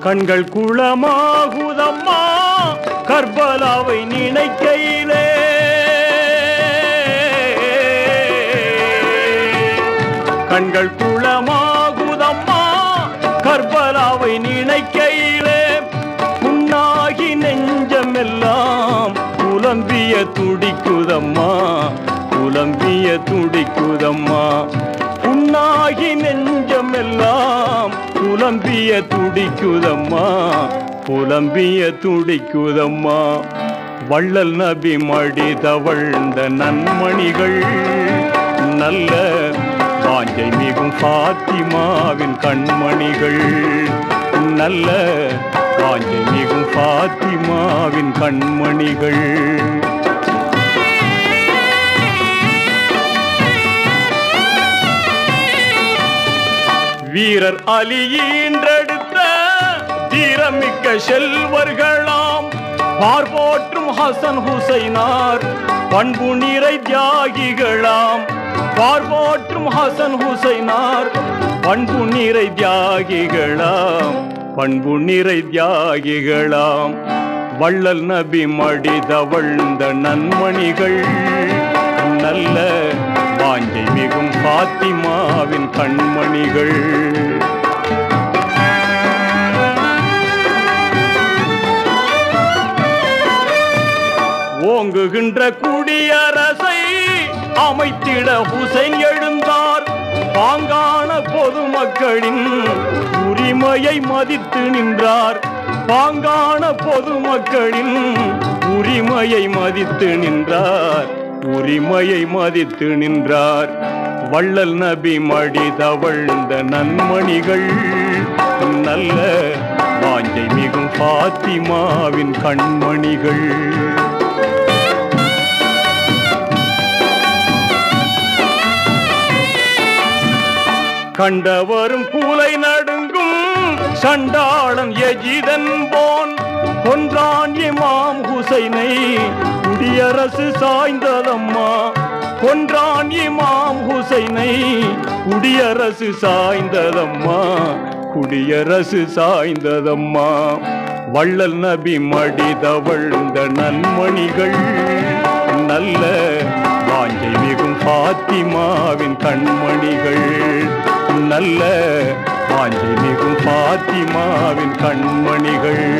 கண்கள் குளமாகுதம்மா. கர்பலாவை நினைக்கையிலே கண்கள் குளமாகுதம்மா. கர்பலாவை நினைக்கையிலே புண்ணாகி நெஞ்சமெல்லாம் புலம்பிய துடிக்குதம்மா. புலம்பிய துடிக்குதம்மா. புண்ணாகி நெஞ்சமெல்லாம் புலம்பிய துடிக்குதம்மா. புலம்பிய துடிக்குதம்மா. வள்ளல் நபி மடி தவழ்ந்த நன்மணிகள் நல்ல வாஞ்சை மிகும் பாத்திமாவின் கண்மணிகள். நல்ல வாஞ்சை மிகும் பாத்திமாவின் கண்மணிகள். வீரர் அலியீன்றெடுத்த தீரமிக்க செல்வர்களாம். பார் போற்றும் ஹசன் ஹுசைனார் பண்பு நிறை தியாகிகளாம். பார்போற்றும் ஹசன் ஹுசைனார். பண்பு நிறை தியாகிகளாம். பண்பு நிறை தியாகிகளாம். வள்ளல் நபி மடி தவழ்ந்த நன்மணிகள். நல்ல வாஞ்சை மிகும் பாத்திமாவின் கண்மணிகள். ஓங்குகின்ற குடியரசை அமைத்திட ஹுசைன் எழுந்தார். பாங்கான பொதுமக்களின் உரிமையை மதித்து நின்றார். பாங்கான பொதுமக்களின் உரிமையை மதித்து நின்றார். உரிமையை மதித்து நின்றார். வள்ளல் நபி மடி தவழ்ந்த நன்மணிகள். நல்ல வாஞ்சை மிகும் பாத்திமாவின் கண்மணிகள். கண்டவரும் கூலை நடுங்கும் சண்டாளன் எஜிதன் போன். கொன்றான் இமாம் ஹுசைனை குடியரசு சாய்ந்ததம்மா. கொன்றான் இமாம் ஹுசைனை குடியரசு சாய்ந்ததம்மா. குடியரசு சாய்ந்ததம்மா. வள்ளல் நபி மடிதவழ்ந்த நன்மணிகள் நல்ல வாஞ்சை மிகும் பாத்திமாவின் கண்மணிகள். நல்ல ஆஞ்சி மிகும் பாத்திமாவின் கண்மணிகள்.